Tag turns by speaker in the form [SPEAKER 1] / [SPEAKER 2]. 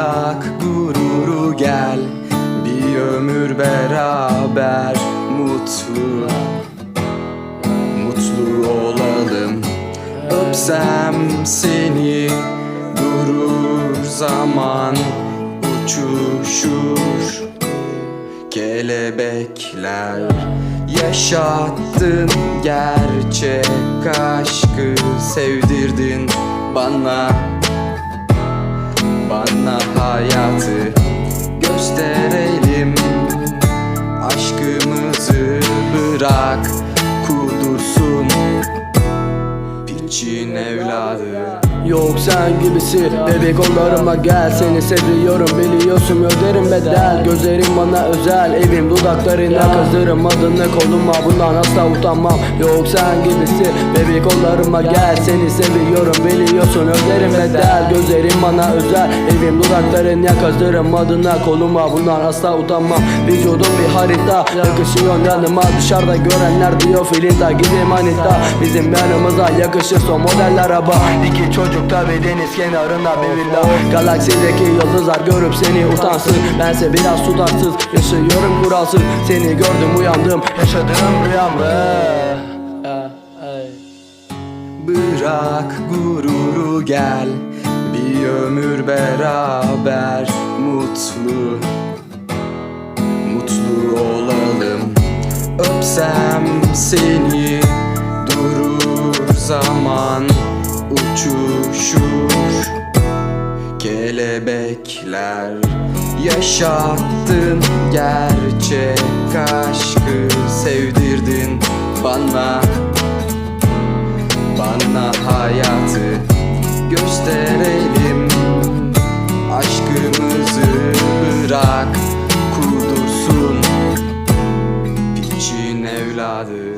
[SPEAKER 1] bırak gururu gel. Bir ömür beraber mutlu Mutlu olalım. Öpsem seni durur zaman uçuşur. Kelebekler yaşattın gerçek aşkı sevdirdin bana hayatı gösterelim. Aşkımızı bırak kudursun. Piçin evladı
[SPEAKER 2] Yok sen gibisi Bebek kollarıma gel. Seni seviyorum biliyorsun öderim bedel. Gözlerin bana özel Evim dudaklarına kazırım adını koluma Bundan asla utanmam. Yok sen gibisi Bebek kollarıma gel. Seni seviyorum biliyorsun öderim bedel. Gözlerin bana özel Evim dudaklarına kazırım adına koluma Bundan asla utanmam. Vücudum bir harita. Yakışıyor yanıma. Dışarıda görenler diyor filinta Gideyim manita Bizim yanımıza yakışır son model araba. İki çocuk tabi deniz kenarında bir villa. Galaksideki yıldızlar görüp seni utansın. Bense biraz tutarsız Yaşıyorum kuralsız. Seni gördüm uyandım Yaşadığım rüyamda.
[SPEAKER 1] Bırak gururu gel Bir ömür beraber Mutlu Mutlu olalım. Öpsem seni Durur zaman uçuşur. Kelebekler Yaşattın gerçek aşkı Sevdirdin bana. Bana hayatı gösterelim Aşkımızı bırak kudusun Piçin evladı.